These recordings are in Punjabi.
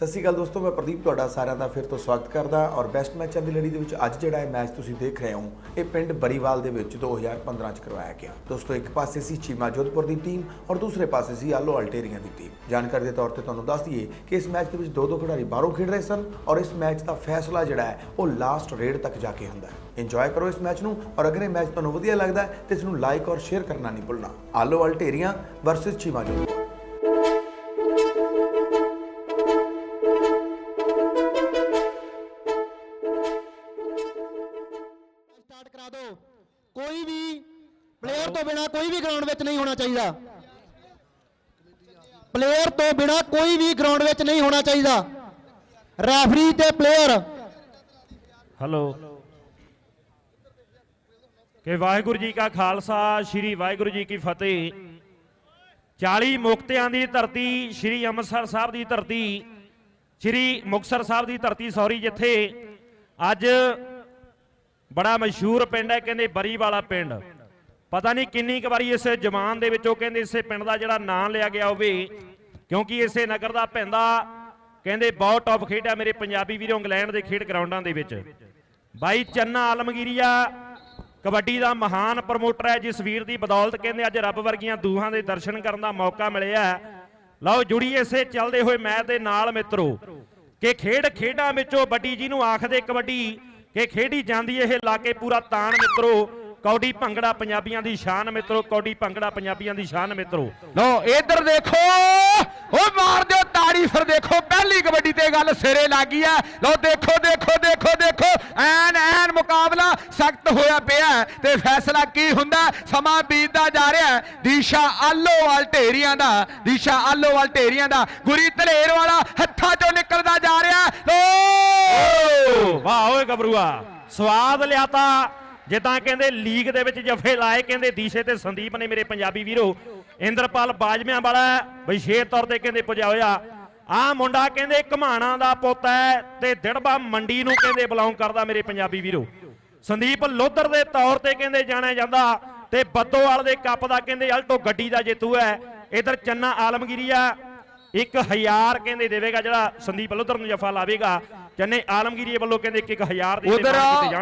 ਸਤਿ ਸ਼੍ਰੀ ਅਕਾਲ ਦੋਸਤੋ, ਮੈਂ ਪ੍ਰਦੀਪ ਤੁਹਾਡਾ ਸਾਰਿਆਂ ਦਾ ਫਿਰ ਤੋਂ ਸਵਾਗਤ ਕਰਦਾ ਔਰ ਬੈਸਟ ਮੈਚਾਂ ਦੀ ਲੜੀ ਦੇ ਵਿੱਚ ਅੱਜ ਜਿਹੜਾ ਇਹ ਮੈਚ ਤੁਸੀਂ ਦੇਖ ਰਹੇ ਹੋ, ਇਹ ਪਿੰਡ ਬਰੀਵਾਲ ਦੇ ਵਿੱਚ 2015 ਚ ਕਰਵਾਇਆ ਗਿਆ। ਦੋਸਤੋ, ਇੱਕ ਪਾਸੇ ਸੀ ਚੀਮਾ ਜੋਧਪੁਰ ਦੀ ਟੀਮ ਔਰ ਦੂਸਰੇ ਪਾਸੇ ਸੀ ਆਲੋ ਅਲਟੇਰੀਆਂ ਦੀ ਟੀਮ ਜਾਣਕਾਰੀ ਦੇ ਤੌਰ ਤੇ ਤੁਹਾਨੂੰ ਦੱਸ ਦਈਏ ਕਿ ਇਸ ਮੈਚ ਦੇ ਵਿੱਚ ਦੋ ਦੋ ਖਿਡਾਰੀ ਬਾਹਰੋਂ ਖੇਡ ਰਹੇ ਸਨ ਔਰ ਇਸ ਮੈਚ ਦਾ ਫੈਸਲਾ ਜਿਹੜਾ ਹੈ, ਉਹ ਲਾਸਟ ਰੇਡ ਤੱਕ ਜਾ ਕੇ ਹੁੰਦਾ ਹੈ। ਇੰਜੋਏ ਕਰੋ ਇਸ ਮੈਚ ਨੂੰ ਔਰ ਅਗਰ ਇਹ ਮੈਚ ਤੁਹਾਨੂੰ ਵਧੀਆ ਲੱਗਦਾ ਹੈ, ਤੇ ਇਸ ਨੂੰ ਲਾਈਕ ਔਰ ਸ਼ੇਅਰ ਕਰਨਾ ਨਹੀਂ ਭੁੱਲਣਾ। ਆਲੋ ਅਲਟੇਰੀਆਂ ਵਰਸਸ ਚੀਮਾ ਜੋਧਪੁਰ। ਵੀ ਗਰਾਊਂਡ ਵਿੱਚ ਨਹੀਂ ਹੋਣਾ ਚਾਹੀਦਾ। ਪਲੇਅਰ ਤੋਂ ਬਿਨਾ ਕੋਈ ਵੀ ਗਰਾਊਂਡ ਵਿੱਚ ਨਹੀਂ ਹੋਣਾ ਚਾਹੀਦਾ। ਰੈਫਰੀ ਤੇ ਪਲੇਅਰ ਹੈਲੋ ਕਿ ਵਾਹਿਗੁਰੂ ਜੀ ਕਾ ਖਾਲਸਾ, ਸ੍ਰੀ ਵਾਹਿਗੁਰੂ ਜੀ ਕੀ ਫਤਿਹ। 40 ਮੁਕਤਿਆਂ ਦੀ ਧਰਤੀ, ਸ੍ਰੀ ਅੰਮ੍ਰਿਤਸਰ ਸਾਹਿਬ ਦੀ ਧਰਤੀ, ਸ੍ਰੀ ਮੁਕਤਸਰ ਸਾਹਿਬ ਦੀ ਧਰਤੀ, ਸੌਰੀ, ਜਿੱਥੇ ਅੱਜ ਬੜਾ ਮਸ਼ਹੂਰ ਪਿੰਡ ਹੈ, ਕਹਿੰਦੇ ਬਰੀ ਵਾਲਾ ਪਿੰਡ। ਪਤਾ ਨਹੀਂ ਕਿੰਨੀ ਕੁ ਵਾਰੀ ਇਸ ਜਮਾਨ ਦੇ ਵਿੱਚੋਂ ਕਹਿੰਦੇ ਇਸੇ ਪਿੰਡ ਦਾ ਜਿਹੜਾ ਨਾਂ ਲਿਆ ਗਿਆ ਹੋਵੇ, ਕਿਉਂਕਿ ਇਸੇ ਨਗਰ ਦਾ ਪੈਂਦਾ ਕਹਿੰਦੇ ਬਹੁਤ ਟੌਪ ਖੇਡਿਆ ਮੇਰੇ ਪੰਜਾਬੀ ਵੀਰੋ ਇੰਗਲੈਂਡ ਦੇ ਖੇਡ ਗਰਾਊਂਡਾਂ ਦੇ ਵਿੱਚ। ਬਾਈ ਚੰਨਾ ਆਲਮਗੀਰੀਆ ਕਬੱਡੀ ਦਾ ਮਹਾਨ ਪ੍ਰਮੋਟਰ ਹੈ ਜਿਸ ਵੀਰ ਦੀ ਬਦੌਲਤ ਕਹਿੰਦੇ ਅੱਜ ਰੱਬ ਵਰਗੀਆਂ ਦੂਹਾਂ ਦੇ ਦਰਸ਼ਨ ਕਰਨ ਦਾ ਮੌਕਾ ਮਿਲਿਆ ਲਓ ਜੁੜੀ ਇਸੇ ਚੱਲਦੇ ਹੋਏ ਮੈਚ ਦੇ ਨਾਲ ਮਿੱਤਰੋ, ਕਿ ਖੇਡ ਖੇਡਾਂ ਵਿੱਚੋਂ ਵੱਡੀ ਜਿਹਨੂੰ ਆਖਦੇ ਕਬੱਡੀ, ਕਿ ਖੇਡੀ ਜਾਂਦੀ ਇਹ ਲਾ ਕੇ ਪੂਰਾ ਤਾਣ ਮਿੱਤਰੋ ਕੌਡੀ ਭੰਗੜਾ ਪੰਜਾਬੀਆਂ ਦੀ ਸ਼ਾਨ ਮਿੱਤਰੋ ਕੌਡੀ ਭੰਗੜਾ ਪੰਜਾਬੀਆਂ ਦੀ ਸ਼ਾਨ ਮਿੱਤਰੋ। ਲੋ ਇੱਧਰ ਦੇਖੋ ਓ ਮਾਰ ਦਿਓ ਤਾੜੀ ਫਿਰ ਦੇਖੋ ਪਹਿਲੀ ਕਬੱਡੀ ਤੇ ਗੱਲ ਸਿਰੇ ਲੱਗੀ ਆ ਲੋ ਦੇਖੋ ਦੇਖੋ ਦੇਖੋ ਦੇਖੋ ਐਨ ਐਨ ਮੁਕਾਬਲਾ ਸਖਤ ਹੋਇਆ ਪਿਆ ਤੇ ਫੈਸਲਾ ਕੀ ਹੁੰਦਾ ਸਮਾਂ ਬੀਤਦਾ ਜਾ ਰਿਹਾ। ਦੀਸ਼ਾ ਆਲੋਵਾਲ ਢੇਰੀਆਂ ਦਾ ਦੀਸ਼ਾ ਆਲੋਵਾਲ ਢੇਰੀਆਂ ਦਾ ਗੁਰੀ ਧਲੇਰ ਵਾਲਾ ਹੱਥਾਂ ਚੋਂ ਨਿਕਲਦਾ ਜਾ ਰਿਹਾ ਲੋ ਵਾਹ ਓਏ ਗੱਭਰੂਆ ਸਵਾਦ ਲਿਆਤਾ ਜਿੱਦਾਂ ਕਹਿੰਦੇ ਲੀਗ ਦੇ ਵਿੱਚ ਜਫੇ ਲਾਏ, ਕਹਿੰਦੇ ਦੀਸ਼ੇ ਤੇ ਸੰਦੀਪ ਨੇ ਮੇਰੇ ਪੰਜਾਬੀ ਵੀਰੋ। ਇੰਦਰਪਾਲ ਬਾਜਮਿਆਂ ਵਾਲਾ ਵਿਸ਼ੇਸ਼ ਤੌਰ ਤੇ ਕਹਿੰਦੇ ਪੁਜਿਆ ਹੋਇਆ। ਆ ਮੁੰਡਾ ਕਹਿੰਦੇ ਘਮਾਣਾ ਦਾ ਪੁੱਤ ਹੈ ਤੇ ਦਿੜਬਾ ਮੰਡੀ ਨੂੰ ਕਹਿੰਦੇ ਬਿਲੋਂਗ ਕਰਦਾ ਮੇਰੇ ਪੰਜਾਬੀ ਵੀਰੋ। ਸੰਦੀਪ ਲੋਧਰ ਦੇ ਤੌਰ ਤੇ ਕਹਿੰਦੇ ਜਾਣਿਆ ਜਾਂਦਾ ਤੇ ਬੱਦੋਵਾਲ ਦੇ ਕੱਪ ਦਾ ਕਹਿੰਦੇ ਅਲਟੋ ਗੱਡੀ ਦਾ ਜੇਤੂ ਹੈ। ਇਧਰ ਚੰਨਾ ਆਲਮਗੀਰੀਆ 1000 ਕਹਿੰਦੇ ਦੇਵੇਗਾ ਜਿਹੜਾ ਸੰਦੀਪ ਲੋਧਰ ਨੂੰ ਜਫਾ ਲਾਵੇਗਾ। ਚੰਨੇ ਆਲਮਗੀਰੀ ਵੱਲੋਂ ਕਹਿੰਦੇ 1000 ਦੇ ਉਧਰ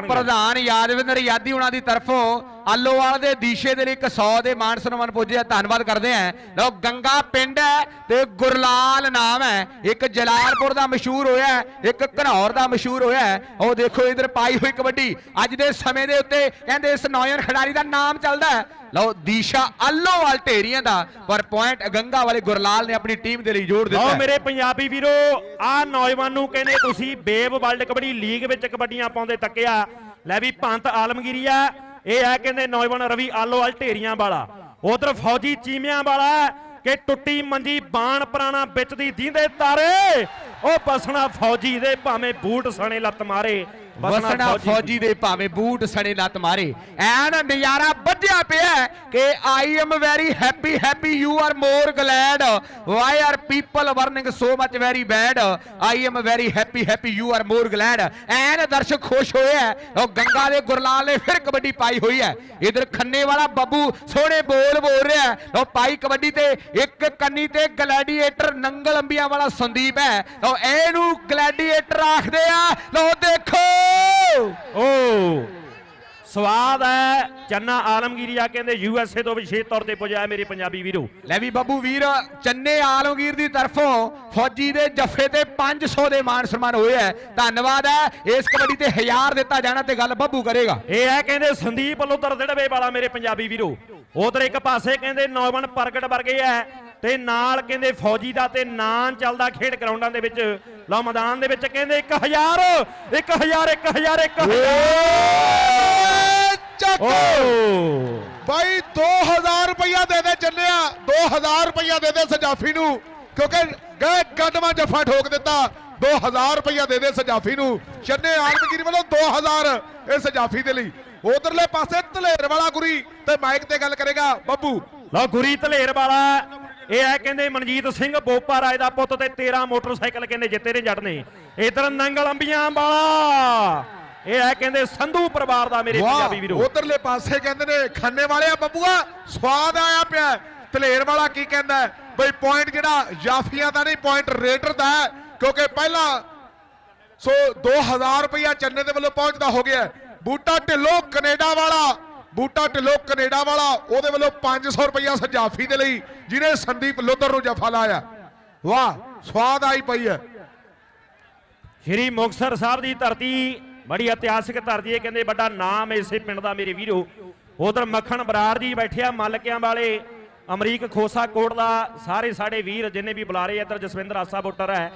ਪ੍ਰਧਾਨ ਯਾਦਵਿੰਦਰ ਯਾਦੀ ਉਹਨਾਂ ਦੀ ਤਰਫੋਂ ਆਲੋਵਾਲ ਦੇ ਦੀਸ਼ੇ ਦੇ ਲਈ 100 ਦੇ ਮਾਨ ਸਨਮਾਨ ਪੁੱਜਿਆ ਧੰਨਵਾਦ ਕਰਦੇ ਆਂ। ਲੋ ਗੰਗਾ ਪਿੰਡ ਹੈ ਤੇ ਗੁਰਲਾਲ ਨਾਮ ਹੈ। ਇੱਕ ਜਲਾਲਪੁਰ ਦਾ ਮਸ਼ਹੂਰ ਹੋਇਆ ਇੱਕ ਘਨੌਰ ਦਾ ਮਸ਼ਹੂਰ ਹੋਇਆ। ਉਹ ਦੇਖੋ ਇਧਰ ਪਾਈ ਹੋਈ ਕਬੱਡੀ। ਅੱਜ ਦੇ ਸਮੇਂ ਦੇ ਉੱਤੇ ਕਹਿੰਦੇ ਇਸ ਨੌਜਵਾਨ ਖਿਡਾਰੀ ਦਾ ਨਾਮ ਚੱਲਦਾ ਹੈ। ਲਓ ਦੀਸ਼ਾ ਆਲੋਵਾਲ ਢੇਰੀਆਂ ਦਾ ਪਰ ਪੁਆਇੰਟ ਗੰਗਾ ਵਾਲੇ ਗੁਰਲਾਲ ਨੇ ਆਪਣੀ ਟੀਮ ਦੇ ਲਈ ਜੋੜ ਦਿੱਤਾ ਲਓ। ਮੇਰੇ ਪੰਜਾਬੀ ਵੀਰੋ ਆ ਨੌਜਵਾਨ ਨੂੰ ਕਹਿੰਦੇ ਤੁਸੀਂ ਬੇਬ ਵਰਲਡ ਕਬੱਡੀ ਲੀਗ ਵਿੱਚ ਕਬੱਡੀਆਂ ਪਾਉਂਦੇ ਤੱਕਿਆ। ਲੈ ਵੀ ਪੰਤ ਆਲਮਗੀਰੀਆ ਇਹ ਹੈ ਕਹਿੰਦੇ ਨੌਜਵਾਨ ਰਵੀ ਆਲੋਵਾਲ ਢੇਰੀਆਂ ਵਾਲਾ। ਉਧਰ ਫੌਜੀ ਚੀਮਿਆਂ ਵਾਲਾ ਕਿ ਟੁੱਟੀ ਮੰਜੀ ਬਾਣ ਪ੍ਰਾਣਾ ਵਿੱਚ ਦੀ ਦੀਂਦੇ ਤਾਰੇ। ਉਹ ਬਸਣਾ ਫੌਜੀ ਦੇ ਭਾਵੇਂ ਬੂਟ ਸਣੇ ਲੱਤ ਮਾਰੇ। ਵਸਣਾ ਫੌਜੀ ਦੇ ਭਾਵੇਂ ਬੂਟ ਸਣੇ ਲੱਤ ਮਾਰੇ। ਐਨ ਨਜ਼ਾਰਾ ਵੱਜਿਆ ਪਿਆ ਕਿ I am very happy happy you are more glad why are people warning so much very bad I am very happy happy you are more glad and ਦਰਸ਼ਕ ਖੁਸ਼ ਹੋਏ ਹੈ। ਉਹ ਗੰਗਾ ਦੇ ਗੁਰਲਾਲ ਨੇ ਫਿਰ ਕਬੱਡੀ ਪਾਈ ਹੋਈ ਹੈ। ਇਧਰ ਖੰਨੇ ਵਾਲਾ ਬੱਬੂ ਸੋਹਣੇ ਬੋਲ ਬੋਲ ਰਿਹਾ ਉਹ ਪਾਈ ਕਬੱਡੀ ਤੇ ਇੱਕ ਕੰਨੀ ਤੇ ਗਲੈਡੀਏਟਰ ਨੰਗਲ ਅੰਬੀਆਂ ਵਾਲਾ ਸੰਦੀਪ ਹੈ। ਉਹ ਇਹਨੂੰ ਗਲੈਡੀਏਟਰ ਆਖਦੇ ਆ। ਲੋ ਦੇਖੋ! ਓ ਸਵਾਦ ਹੈ। ਚੰਨਾ ਆਲਮਗੀਰੀਆ ਕਹਿੰਦੇ ਯੂ ਐਸ ਏ ਤੋਂ ਵਿਸ਼ੇਸ਼ ਤੌਰ ਤੇ ਪੁਜਾਇਆ ਮੇਰੇ ਪੰਜਾਬੀ ਵੀਰੋ। ਲੈ ਵੀ ਬੱਬੂ ਵੀਰ ਚੰਨੇ ਆਲਮਗੀਰ ਦੀ ਤਰਫੋਂ ਫੌਜੀ ਦੇ ਜੱਫੇ ਤੇ 500 ਦੇ ਮਾਨ ਸਨਮਾਨ ਹੋਏ ਹੈ। ਧੰਨਵਾਦ ਹੈ। ਇਸ ਕਬੱਡੀ ਤੇ 1000 ਦਿੱਤਾ ਜਾਣਾ ਤੇ ਗੱਲ ਬੱਬੂ ਕਰੇਗਾ। ਇਹ ਹੈ ਕਹਿੰਦੇ ਸੰਦੀਪ ਲੁੱਤਰ ਦਿੜਵੇ ਵਾਲਾ ਮੇਰੇ ਪੰਜਾਬੀ ਵੀਰੋ। ਉਧਰ ਇੱਕ ਪਾਸੇ ਕਹਿੰਦੇ ਨੌਜਵਾਨ ਪ੍ਰਗਟ ਵਰਗੇ ਐ ਤੇ ਨਾਲ ਕਹਿੰਦੇ ਫੌਜੀ ਦਾ ਤੇ ਨਾਂ ਚੱਲਦਾ ਖੇਡ ਗਰਾਊਂਡਾਂ ਦੇ ਵਿੱਚ ਲਓ ਮੈਦਾਨ ਦੇ ਵਿੱਚ ਕਹਿੰਦੇ 1000 1000 1000 1000 ਚੱਕ। ਓ। ਬਾਈ 2000 ਰੁਪਇਆ ਦੇ ਦੇ ਚੱਲਿਆ। 2000 ਰੁਪਇਆ ਦੇ ਦੇ ਸਜਾਫੀ ਨੂੰ। ਕਿਉਂਕਿ ਗਏ ਕਦਮਾਂ ਜੱਫਾ ਠੋਕ ਦਿੱਤਾ। 2000 ਰੁਪਇਆ ਦੇ ਦੇ ਸਜਾਫੀ ਨੂੰ। ਚੰਨੇ ਆਲਮਗੀਰ ਵੱਲੋਂ 2000 ਇਹ ਸਜਾਫੀ ਦੇ ਲਈ। ਉਧਰਲੇ ਪਾਸੇ ਧਲੇਰ ਵਾਲਾ ਗੁਰੀ ਤੇ ਮਾਈਕ ਤੇ ਗੱਲ ਕਰੇਗਾ ਬੱਬੂ। ਲਓ ਗੁਰੀ ਧਲੇਰ ਵਾਲਾ ਇਹ ਹੈ ਕਹਿੰਦੇ ਮਨਜੀਤ ਸਿੰਘ ਬੋਪਾ ਰਾਏ ਦਾ ਪੁੱਤ ਤੇ 13 ਮੋਟਰਸਾਈਕਲ ਕਹਿੰਦੇ ਜਿੱਤੇ ਨੇ ਜੱਟ ਨੇ। ਇਧਰ ਨੰਗਲ ਅੰਬੀਆਂ ਵਾਲਾ। ਇਹ ਹੈ ਕਹਿੰਦੇ ਸੰਧੂ ਪਰਿਵਾਰ ਦਾ ਮੇਰੇ ਪੰਜਾਬੀ ਵੀਰੋ। ਉਧਰਲੇ ਪਾਸੇ ਕਹਿੰਦੇ ਨੇ ਖੰਨੇ ਵਾਲਿਆ ਬੱਬੂਆ ਸਵਾਦ ਆਇਆ ਪਿਆ। ਧਲੇਰ ਵਾਲਾ ਕੀ ਕਹਿੰਦਾ? ਬਈ ਪੁਆਇੰਟ ਜਿਹੜਾ ਜਾਫੀਆਂ ਦਾ ਨਹੀਂ ਪੁਆਇੰਟ ਰੇਡਰ ਦਾ ਕਿਉਂਕਿ ਪਹਿਲਾਂ ਸੋ 2000 ਰੁਪਇਆ ਚੰਨੇ ਦੇ ਵੱਲੋਂ ਪਹੁੰਚਦਾ ਹੋ ਗਿਆ। ਬੂਟਾ ਢਿੱਲੋਂ ਕੈਨੇਡਾ ਵਾਲਾ। ਬੂਟਾ ਢਿੱਲੋ ਕੈਨੇਡਾ ਵਾਲਾ, ਉਹਦੇ ਵੱਲੋਂ 500 ਰੁਪਇਆ ਸਜਾਫੀ ਦੇ ਲਈ, ਜਿਹਨੇ ਸੰਦੀਪ ਲੋਧਰ ਨੂੰ ਜਫਾ ਲਾਇਆ। ਵਾਹ, ਸਵਾਦ ਆਈ ਪਈ ਹੈ। ਸ਼੍ਰੀ ਮੁਕਤਸਰ ਸਾਹਿਬ ਦੀ ਧਰਤੀ ਬੜੀ ਇਤਿਹਾਸਿਕ ਧਰਤੀ ਹੈ, ਕਹਿੰਦੇ ਵੱਡਾ ਨਾਮ ਇਸੇ ਪਿੰਡ ਦਾ ਮੇਰੇ ਵੀਰੋ। ਉਧਰ ਮੱਖਣ ਬਰਾੜ ਜੀ ਬੈਠਿਆ ਮਲਕਿਆਂ ਵਾਲੇ, ਅਮਰੀਕ ਖੋਸਾ ਕੋਟ ਦਾ, ਸਾਰੇ ਸਾਡੇ ਵੀਰ ਜਿੰਨੇ ਵੀ ਬੁਲਾਰੇ ਇੱਧਰ ਜਸਵਿੰਦਰ ਆਸਾ ਬੋਟਰ ਹੈ।